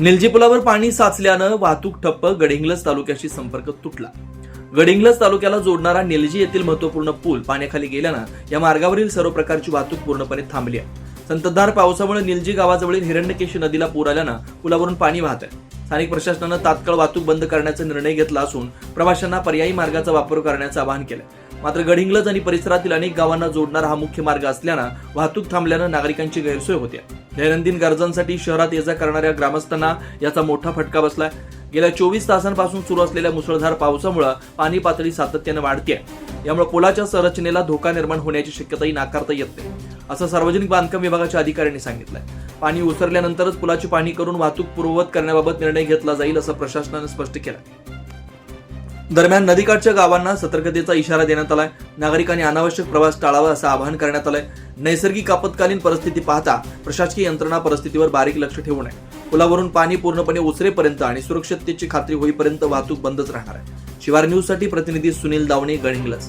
निलजी पुलावर पाणी साचल्यानं वाहतूक ठप्प गडिंग्लज तालुक्याशी संपर्क तुटला. गडिंग्लज तालुक्याला जोडणारा निलजी येथील महत्त्वपूर्ण पूल पाण्याखाली गेल्यानं या मार्गावरील सर्व प्रकारची वाहतूक पूर्णपणे थांबली आहे. संततधार पावसामुळे निलजी गावाजवळील हिरण्यकेशी नदीला पूर आल्यानं पुलावरून पाणी वाहत आहे. स्थानिक प्रशासनानं तात्काळ वाहतूक बंद करण्याचा निर्णय घेतला असून प्रवाशांना पर्यायी मार्गाचा वापर करण्याचं आवाहन केलं मात्र गडिंग्लज आणि परिसरातील अनेक गावांना जोडणारा हा मुख्य मार्ग असल्यानं वाहतूक थांबल्यानं नागरिकांची गैरसोय होते. दैनंदिन गरजांसाठी शहरात ये जा करणाऱ्या ग्रामस्थांना याचा मोठा फटका बसलाय. गेल्या चोवीस तासांपासून सुरू असलेल्या मुसळधार पावसामुळे पाणी पातळी सातत्यानं वाढते यामुळे पुलाच्या संरचनेला धोका निर्माण होण्याची शक्यताही नाकारता येत नाही असं सार्वजनिक बांधकाम विभागाच्या अधिकाऱ्यांनी सांगितलंय. पाणी उसरल्यानंतरच पुलाची पाणी करून वाहतूक पूर्ववत करण्याबाबत निर्णय घेतला जाईल असं प्रशासनानं स्पष्ट केलं दरम्यान नदीकाठच्या गावांना सतर्कतेचा इशारा देण्यात आलाय. नागरिकांनी अनावश्यक प्रवास टाळावा असं आवाहन करण्यात आलंय. नैसर्गिक आपत्कालीन परिस्थिती पाहता प्रशासकीय यंत्रणा परिस्थितीवर बारीक लक्ष ठेवू नये. पुलावरून पाणी पूर्णपणे उचरेपर्यंत आणि सुरक्षिततेची खात्री होईपर्यंत वाहतूक बंदच राहणार आहे. शिवार न्यूजसाठी प्रतिनिधी सुनील दावणे गडिंग्लज